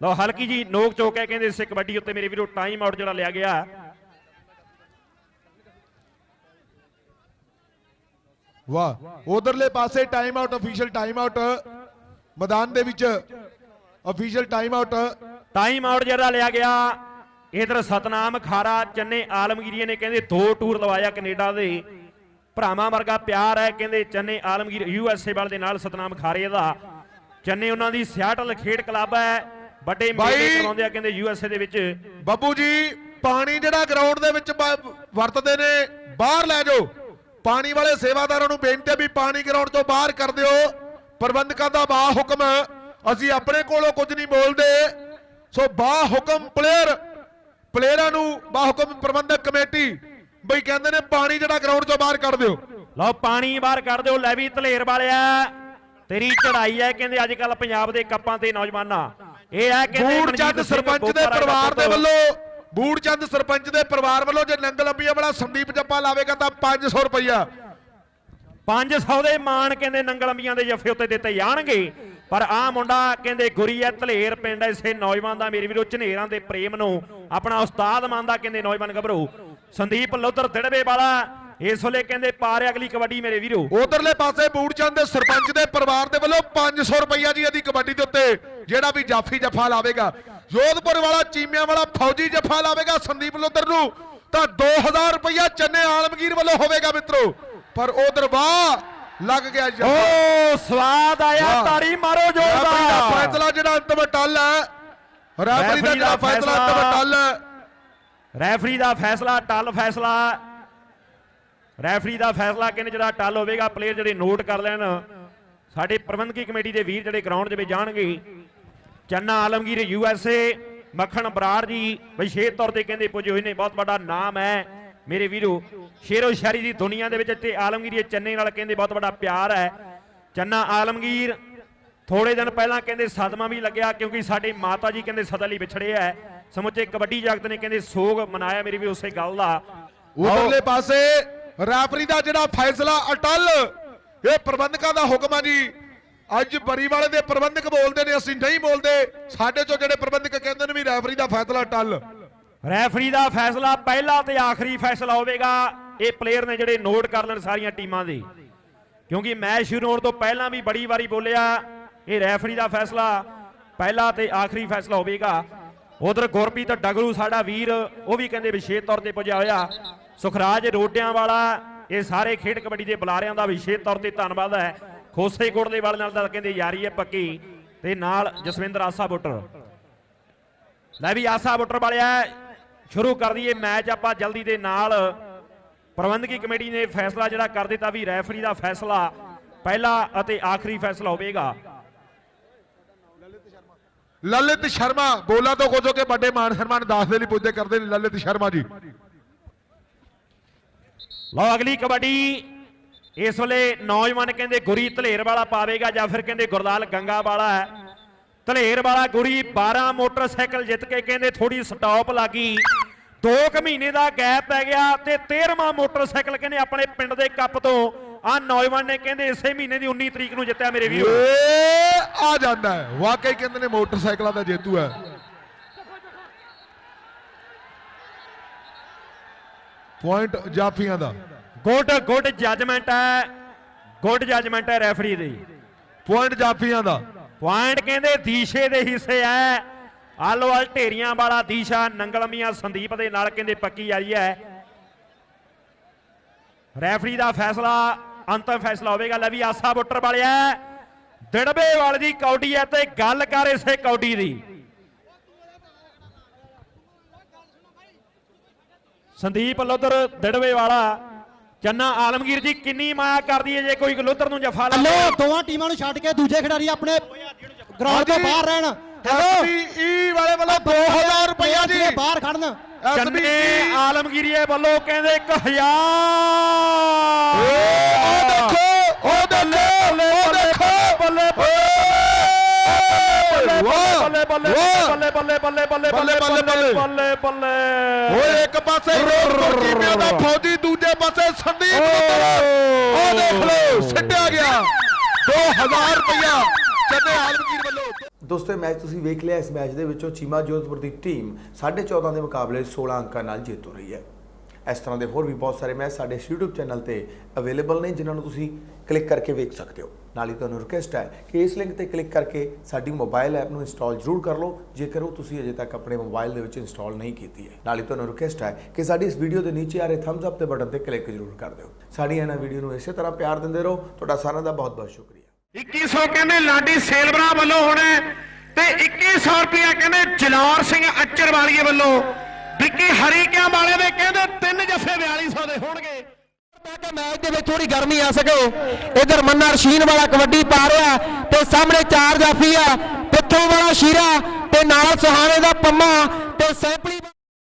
ਲੋ ਹਲਕੀ ਜੀ ਨੋਕ ਚੋਕ ਹੈ ਕਹਿੰਦੇ ਇਸੇ ਕਬੱਡੀ ਉੱਤੇ ਮੇਰੇ ਵੀਰੋ ਟਾਈਮ ਆਊਟ ਜਿਹੜਾ ਲਿਆ ਗਿਆ। ਵਾਹ ਉਧਰਲੇ ਪਾਸੇ time out official time out ਮੈਦਾਨ ਦੇ ਵਿੱਚ official time out time out ਜਿਹੜਾ ਲਿਆ ਗਿਆ ਇਧਰ ਸਤਨਾਮ ਖਾਰਾ ਚੰਨੇ ਆਲਮਗੀਰੀਏ ਨੇ ਕਹਿੰਦੇ ਦੋ ਟੂਰ ਲਵਾਇਆ ਕੈਨੇਡਾ ਦੇ। ਭਰਾਵਾਂ ਵਰਗਾ ਪਿਆਰ ਹੈ ਕਹਿੰਦੇ ਚੰਨੇ ਆਲਮਗੀਰ ਯੂ ਐਸ ਏ ਵਾਲ ਦੇ ਨਾਲ ਸਤਨਾਮ ਖਾਰੇ ਦਾ। ਚੰਨੇ ਉਹਨਾਂ ਦੀ ਸਿਆਟਲ ਖੇਡ ਕਲੱਬ ਹੈ ਵੱਡੇ ਮੇਲੇ ਕਰਾਉਂਦੇ ਆ ਕਹਿੰਦੇ ਯੂ ਐਸ ਏ ਦੇ ਵਿੱਚ। ਬੱਬੂ ਜੀ ਪਾਣੀ ਜਿਹੜਾ ਗਰਾਊਂਡ ਦੇ ਵਿੱਚ ਵਰਤਦੇ ਨੇ ਬਾਹਰ ਲੈ ਜਾਓ। ਪਾਣੀ ਵਾਲੇ ਸੇਵਾਦਾਰਾਂ ਨੂੰ ਬੇਨਤੀ ਹੈ ਵੀ ਪਾਣੀ ਗਰਾਊਂਡ ਤੋਂ ਬਾਹਰ ਕਰ ਦਿਓ। ਪ੍ਰਬੰਧਕਾਂ ਦਾ ਬਾ ਹੁਕਮ ਅਸੀਂ ਆਪਣੇ ਕੋਲੋਂ ਕੁਝ ਨਹੀਂ ਬੋਲਦੇ। ਸੋ ਬਾ ਹੁਕਮ ਪਲੇਅਰ ਪਲੇਅਰਾਂ ਨੂੰ ਬਾ ਹੁਕਮ ਪ੍ਰਬੰਧਕ ਕਮੇਟੀ ਬਈ ਕਹਿੰਦੇ ਨੇ ਪਾਣੀ ਜਿਹੜਾ ਗਰਾਊਂਡ ਤੋਂ ਬਾਹਰ ਕੱਢ ਦਿਓ। ਲਓ ਪਾਣੀ ਬਾਹਰ ਕੱਢ ਦਿਓ ਲੈ ਵੀ ਧਲੇਰ ਵਾਲਿਆ ਤੇਰੀ ਚੜਾਈ ਹੈ ਕਹਿੰਦੇ ਅੱਜ ਕੱਲ ਪੰਜਾਬ ਦੇ ਕੱਪਾਂ ਤੇ ਨੌਜਵਾਨਾਂ। ਇਹ ਹੈ ਕਹਿੰਦੇ ਬੂੜ ਚੰਦ ਸਰਪੰਚ ਦੇ ਪਰਿਵਾਰ ਦੇ। ਵੱਲੋਂ ਬੂੜ ਚੰਦ ਸਰਪੰਚ ਦੇ ਪਰਿਵਾਰ ਵੱਲੋਂ ਜੇ ਨੰਗ ਲੰਬੀਆਂ ਵਾਲਾ ਸੰਦੀਪ ਜੱਪਾ ਲਾਵੇਗਾ ਤਾਂ 500 ਰੁਪਈਆ। 500 ਦੇ ਮਾਣ ਕਹਿੰਦੇ ਨੰਗਲੰਬੀਆਂ ਦੇ ਜੱਫੇ ਉੱਤੇ ਦਿੱਤੇ ਜਾਣਗੇ। ਪਰ ਆ ਮੁੰਡਾ ਕਹਿੰਦੇ ਗੁਰੀ ਹੈ ਧਲੇਰ ਪਿੰਡ ਇਸੇ ਨੌਜਵਾਨ ਦਾ ਮੇਰੇ ਵੀਰੋ ਝਨੇਰਾਂ ਦੇ ਪ੍ਰੇਮ ਨੂੰ। ਆਪਣਾ ਉਸਤਾਦ ਮੰਨਦਾ ਕਹਿੰਦੇ ਨੌਜਵਾਨ ਗੱਭਰੂ ਸੰਦੀਪ ਲੋਧਰ ਦਿੜਵੇ ਵਾਲਾ ਇਸ ਵੇਲੇ ਕਹਿੰਦੇ ਪਾਰ ਅਗਲੀ ਕਬੱਡੀ ਮੇਰੇ ਵੀਰੋ। ਉਧਰਲੇ ਪਾਸੇ ਬੂੜ ਚੰਦ ਦੇ ਸਰਪੰਚ ਦੇ ਪਰਿਵਾਰ ਦੇ ਵੱਲੋਂ 500 ਰੁਪਈਆ ਜੀ ਇਹਦੀ ਕਬੱਡੀ ਦੇ ਉੱਤੇ ਜਿਹੜਾ ਵੀ ਜਾਫੀ ਜੱਫਾ ਲਾਵੇਗਾ। ਜੋਧਪੁਰ ਵਾਲਾ ਚੀਮਿਆਂ ਵਾਲਾ ਫੌਜੀ ਜੱਫਾ ਲਾਵੇਗਾ ਸੰਦੀਪ ਲੋਧਰ ਨੂੰ। ਤਾਂ 2000 ਰੁਪਈਆ ਚੰਨੇ ਆਲਮਗੀਰ ਵੱਲੋਂ ਹੋਵੇਗਾ ਮਿੱਤਰੋ। ਪਰ ਉਧਰ ਵਾਹ ਲੱਗ ਗਿਆ ਜੱਫਾ ਓ ਸਵਾਦ ਆਇਆ। ਤਾੜੀ ਮਾਰੋ ਰੈਫਰੀ ਦਾ ਫੈਸਲਾ ਜਿਹੜਾ ਅੰਤਮ ਟੱਲ ਹੈ। ਰੈਫਰੀ ਦਾ ਫੈਸਲਾ ਅੰਤਮ। ਟੱਲ ਹੈ। ਰੈਫਰੀ ਦਾ ਫੈਸਲਾ, ਟੱਲ ਫੈਸਲਾ। ਰੈਫਰੀ ਦਾ ਫੈਸਲਾ ਕਹਿੰਦੇ ਜਿਹੜਾ ਟੱਲ ਹੋਵੇਗਾ ਪਲੇਅਰ ਜਿਹੜੇ ਨੋਟ ਕਰ ਲੈਣ। ਸਾਡੇ ਪ੍ਰਬੰਧਕੀ ਕਮੇਟੀ ਦੇ ਵੀਰ ਜਿਹੜੇ ਗਰਾਊਂਡ ਦੇ ਵਿੱਚ ਜਾਣਗੇ। Chana Alamgir U S A Makhan Brar ji, ਵਿਸ਼ੇਸ਼ ਤੌਰ ਤੇ ਕਹਿੰਦੇ ਪੁੱਜੇ ਹੋਏ ਨੇ, ਬਹੁਤ ਵੱਡਾ ਨਾਮ ਹੈ ਮੇਰੇ ਵੀਰੋ। ਸ਼ੇਰੋ ਸ਼ਾਇਰੀ ਦੀ ਦੁਨੀਆ ਦੇ ਵਿੱਚ ਤੇ ਆਲਮਗੀਰ ਚੰਨੇ ਨਾਲ ਕਹਿੰਦੇ ਬਹੁਤ ਵੱਡਾ ਪਿਆਰ ਹੈ। ਚੰਨਾ ਆਲਮਗੀਰ ਥੋੜੇ ਦਿਨ ਪਹਿਲਾਂ ਕਹਿੰਦੇ ਸਦਮਾ ਵੀ ਲੱਗਿਆ ਕਿਉਂਕਿ ਸਾਡੇ ਮਾਤਾ ਜੀ ਕਹਿੰਦੇ ਸਦਾ ਲਈ ਵਿਛੜੇ ਹੈ। ਸਮੁੱਚੇ ਕਬੱਡੀ ਜਗਤ ਨੇ ਕਹਿੰਦੇ ਸੋਗ ਮਨਾਇਆ ਮੇਰੀ ਵੀ ਉਸੇ ਗੱਲ ਦਾ। ਉਧਰਲੇ ਪਾਸੇ ਰੈਫਰੀ ਦਾ ਜਿਹੜਾ ਫੈਸਲਾ ਅਟਲ ਇਹ ਪ੍ਰਬੰਧਕਾਂ ਦਾ ਹੁਕਮ ਆ ਜੀ। ਅੱਜ ਬਰੀਵਾਲੇ ਦੇ ਪ੍ਰਬੰਧਕ ਬੋਲਦੇ ਨੇ ਅਸੀਂ ਨਹੀਂ ਬੋਲਦੇ। ਸਾਡੇ ਚੋਂ ਜਿਹੜੇ ਪ੍ਰਬੰਧਕ ਕਹਿੰਦੇ ਨੇ ਵੀ ਰੈਫਰੀ ਦਾ ਫੈਸਲਾ ਅਟਲ। ਰੈਫਰੀ ਦਾ ਫੈਸਲਾ ਪਹਿਲਾ ਤੇ ਆਖਰੀ ਫੈਸਲਾ ਹੋਵੇਗਾ। ਇਹ ਪਲੇਅਰ ਨੇ ਜਿਹੜੇ ਨੋਟ ਕਰ ਲੈਣ ਸਾਰੀਆਂ ਟੀਮਾਂ ਦੇ। ਕਿਉਂਕਿ ਮੈਚ ਸ਼ੁਰੂ ਹੋਣ ਤੋਂ ਪਹਿਲਾਂ ਵੀ ਬੜੀ ਵਾਰੀ ਬੋਲਿਆ ਇਹ ਰੈਫਰੀ ਦਾ ਫੈਸਲਾ ਪਹਿਲਾ ਤੇ ਆਖਰੀ ਫੈਸਲਾ ਹੋਵੇਗਾ। ਉਧਰ ਗੁਰਪ੍ਰੀਤ ਡਗਰੂ ਸਾਡਾ ਵੀਰ, ਉਹ ਵੀ ਕਹਿੰਦੇ ਵਿਸ਼ੇਸ਼ ਤੌਰ ਤੇ ਪੁੱਜਿਆ ਹੋਇਆ। ਸੁਖਰਾਜ ਰੋਡਿਆਂ ਵਾਲਾ, ਇਹ ਸਾਰੇ ਖੇਡ ਕਬੱਡੀ ਦੇ ਬੁਲਾਰਿਆਂ ਦਾ ਵਿਸ਼ੇਸ਼ ਤੌਰ ਤੇ ਧੰਨਵਾਦ ਹੈ। ਖੋਸੇ ਗੁੜ ਦੇ ਵਾਲੇ ਨਾਲ ਤਾਂ ਕਹਿੰਦੇ ਯਾਰੀ ਹੈ ਪੱਕੀ। ਤੇ ਨਾਲ ਜਸਵਿੰਦਰ ਆਸਾ ਬੁੱਟਰ ਲੈ ਵੀ ਆਸਾ ਬੁੱਟਰ ਵਾਲਿਆ, ਸ਼ੁਰੂ ਕਰ ਦਈਏ ਮੈਚ ਆਪਾਂ ਜਲਦੀ ਦੇ ਨਾਲ। ਪ੍ਰਬੰਧਕੀ ਕਮੇਟੀ ਨੇ ਫੈਸਲਾ ਜਿਹੜਾ ਕਰ ਦਿੱਤਾ ਵੀ ਰੈਫਰੀ ਦਾ ਫੈਸਲਾ ਪਹਿਲਾ ਅਤੇ ਆਖਰੀ ਫੈਸਲਾ ਹੋਵੇਗਾ। ਲਲਿਤ ਸ਼ਰਮਾ ਬੋਲਾ ਤੋਂ ਕੁਝ ਕੇ ਵੱਡੇ ਮਾਨ ਸਨਮਾਨ ਦਾਸ ਦੇ ਲਈ ਪੁੱਜਦੇ ਕਰਦੇ ਨੇ ਲਲਿਤ ਸ਼ਰਮਾ ਜੀ ਲਓ ਅਗਲੀ ਕਬੱਡੀ ਇਸ ਵੇਲੇ ਨੌਜਵਾਨ ਕਹਿੰਦੇ ਗੁਰੀ ਧਲੇਰ ਵਾਲਾ ਪਾਵੇਗਾ ਜਾਂ ਫਿਰ ਕਹਿੰਦੇ ਗੁਰਦਾਲ ਗੰਗਾ ਵਾਲਾ ਹੈ ਧਲੇਰ ਵਾਲਾ ਗੁਰੀ 12 ਮੋਟਰਸਾਈਕਲ ਜਿੱਤ ਕੇ ਕਹਿੰਦੇ ਥੋੜੀ ਸਟਾਪ ਲੱਗੀ 2 ਕੁ ਮਹੀਨੇ ਦਾ ਗੈਪ ਪੈ ਗਿਆ ਤੇ 13ਵਾਂ ਮੋਟਰਸਾਈਕਲ ਕਹਿੰਦੇ ਆਪਣੇ ਪਿੰਡ ਦੇ ਕੱਪ ਤੋਂ ਆ ਨੌਜਵਾਨ ਨੇ ਕਹਿੰਦੇ ਇਸੇ ਮਹੀਨੇ ਦੀ 19 ਤਰੀਕ ਨੂੰ ਜਿੱਤਿਆ ਮੇਰੇ ਵੀਰੋ। ਆ ਜਾਂਦਾ ਹੈ। ਵਾਕਈ ਕਹਿੰਦੇ ਨੇ ਮੋਟਰਸਾਈਕਲਾਂ ਦਾ ਜੇਤੂ ਹੈ। ਪੁਆਇੰਟ ਜਾਫੀਆਂ ਦਾ। ਗੁੱਡ ਗੁੱਡ ਜੱਜਮੈਂਟ ਹੈ। ਗੁੱਡ ਜੱਜਮੈਂਟ ਹੈ ਰੈਫਰੀ ਦੀ। ਪੁਆਇੰਟ ਜਾਫੀਆਂ ਦਾ। ਪੁਆਇੰਟ ਕਹਿੰਦੇ ਦੀਸ਼ੇ ਦੇ ਹਿੱਸੇ ਐ ਆਲੋਵਾਲ ਢੇਰੀਆਂ ਵਾਲਾ ਦੀਸ਼ਾ ਨੰਗਲਮੀਆਂ ਸੰਦੀਪ ਦੇ ਨਾਲ ਕਹਿੰਦੇ ਪੱਕੀ ਆਈ ਹੈ। ਰੈਫਰੀ ਦਾ ਫੈਸਲਾ ਅੰਤਮ ਫੈਸਲਾ ਹੋਵੇਗਾ। ਲੈ ਵੀ ਆਸਾ ਬੁੱਟਰ ਵਾਲਿਆ ਦਿੜਬੇ ਵਾਲੇ ਦੀ ਕੌਡੀ ਹੈ ਤੇ ਗੱਲ ਕਰ ਇਸੇ ਕੌਡੀ ਦੀ। ਸੰਦੀਪ ਲੋਧਰ ਦਿੜਵੇ ਵਾਲਾ ਚੰਨਾ ਆਲਮਗੀਰ ਜੀ ਕਿੰਨੀ ਮਾਇਆ ਕਰਦੀ ਹੈ ਜੇ ਕੋਈ ਲੋਧਰ ਨੂੰ ਜਫਾ ਲਾ ਹਲੋ ਦੋਵਾਂ ਟੀਮਾਂ ਨੂੰ ਛੱਡ ਕੇ ਦੂਜੇ ਖਿਡਾਰੀ ਆਪਣੇ ਗਰਾਊਂਡ ਤੋਂ ਬਾਹਰ ਰਹਿਣ। ਹੈਲੋ। ਵੱਲੋਂ 2000 ਰੁਪਇਆ ਜੀ ਬਾਹਰ ਖੜਨ ਚੰਨੇ ਆਲਮਗੀਰੀਏ ਵੱਲੋਂ ਕਹਿੰਦੇ 1000 ਉਹ ਦੇਖੋ ਉਹ ਬੱਲੇ ਉਹ ਦੇਖੋ ਬੱਲੇ ਬੱਲੇ ਬੱਲੇ ਬੱਲੇ ਬੱਲੇ ਬੱਲੇ ਬੱਲੇ ਬੱਲੇ ਬੱਲੇ ਬੱਲੇ ਓਏ ਇੱਕ ਪਾਸੇ ਰੋਕੀਆਂ ਦਾ ਫੌਜੀ ਦੂਜੇ ਪਾਸੇ ਸੰਦੀਪ ਉਹ ਦੇਖ ਲਓ ਸਿੱਟਿਆ ਗਿਆ 2000 ਰੁਪਇਆ ਚੰਨੇ ਆਲਮਗੀਰ ਦੋਸਤੋ, ਇਹ ਮੈਚ ਤੁਸੀਂ ਵੇਖ ਲਿਆ, ਇਸ ਮੈਚ ਦੇ ਵਿੱਚੋਂ ਚੀਮਾ ਜੋਧਪੁਰ ਦੀ ਟੀਮ 14.5 ਦੇ ਮੁਕਾਬਲੇ 16 ਅੰਕਾਂ ਨਾਲ ਜਿੱਤ ਰਹੀ ਹੈ। ਇਸ ਤਰ੍ਹਾਂ ਦੇ ਹੋਰ ਵੀ ਬਹੁਤ ਸਾਰੇ ਮੈਚ ਸਾਡੇ YouTube ਚੈਨਲ ਤੇ ਅਵੇਲੇਬਲ ਨੇ, ਜਿਨ੍ਹਾਂ ਨੂੰ ਤੁਸੀਂ ਕਲਿੱਕ ਕਰਕੇ ਵੇਖ ਸਕਦੇ ਹੋ। ਨਾਲ ਹੀ ਤੁਹਾਨੂੰ ਰਿਕੁਐਸਟ ਹੈ ਕਿ ਇਸ ਲਿੰਕ ਤੇ ਕਲਿੱਕ ਕਰਕੇ ਸਾਡੀ ਮੋਬਾਈਲ ਐਪ ਨੂੰ ਇੰਸਟਾਲ ਜ਼ਰੂਰ ਕਰ ਲਓ, ਜੇਕਰ ਉਹ ਤੁਸੀਂ ਅਜੇ ਤੱਕ ਆਪਣੇ ਮੋਬਾਈਲ ਦੇ ਵਿੱਚ ਇੰਸਟਾਲ ਨਹੀਂ ਕੀਤੀ ਹੈ। ਨਾਲ ਹੀ ਤੁਹਾਨੂੰ ਰਿਕੁਐਸਟ ਹੈ ਕਿ ਸਾਡੀ ਇਸ ਵੀਡੀਓ ਦੇ ਨੀਚੇ ਆ ਰਹੇ ਥੰਬਸ ਅਪ ਦੇ ਬਟਨ ਤੇ ਕਲਿੱਕ ਜ਼ਰੂਰ ਕਰ ਦਿਓ। ਸਾਡੀ ਇਹਨਾਂ ਵੀਡੀਓ ਨੂੰ ਇਸੇ ਤਰ੍ਹਾਂ ਪਿਆਰ ਦਿੰਦੇ ਰਹੋ। ਤੁਹਾਡਾ ਸਾਰਿਆਂ ਦਾ ਬਹੁਤ ਬਹੁਤ ਸ਼ੁਕਰੀਆ। 2100 ਕਹਿੰਦੇ ਲਾਡੀ ਸੇਲਵਰਾ ਵੱਲੋਂ ਹੋਣਾ ਤੇ 2100 ਰੁਪਇਆ ਕਹਿੰਦੇ ਜਲੌਰ ਸਿੰਘ ਅੱਚਰ ਵਾਲੀਏ ਵੱਲੋਂ। ਵਿੱਕੀ ਹਰੀਕਿਆਂ ਵਾਲੇ ਦੇ ਕਹਿੰਦੇ ਤਿੰਨ ਜੱਫੇ 4200 ਦੇ ਹੋਣਗੇ। ਕਿ ਮੈਚ ਦੇ ਵਿੱਚ ਥੋੜੀ ਗਰਮੀ ਆ ਸਕੇ। ਇਧਰ ਮੰਨਾ ਰਸ਼ੀਨ ਵਾਲਾ ਕਬੱਡੀ ਪਾ ਰਿਹਾ ਤੇ ਸਾਹਮਣੇ ਚਾਰ ਜਾਫੀ ਆ। ਪਿੱਥੋਂ ਵਾਲਾ ਸ਼ੀਰਾ ਤੇ ਨਾਲ ਸੁਹਾਣੇ ਦਾ ਪੰਮਾ ਤੇ ਸੈਂਪਲੀ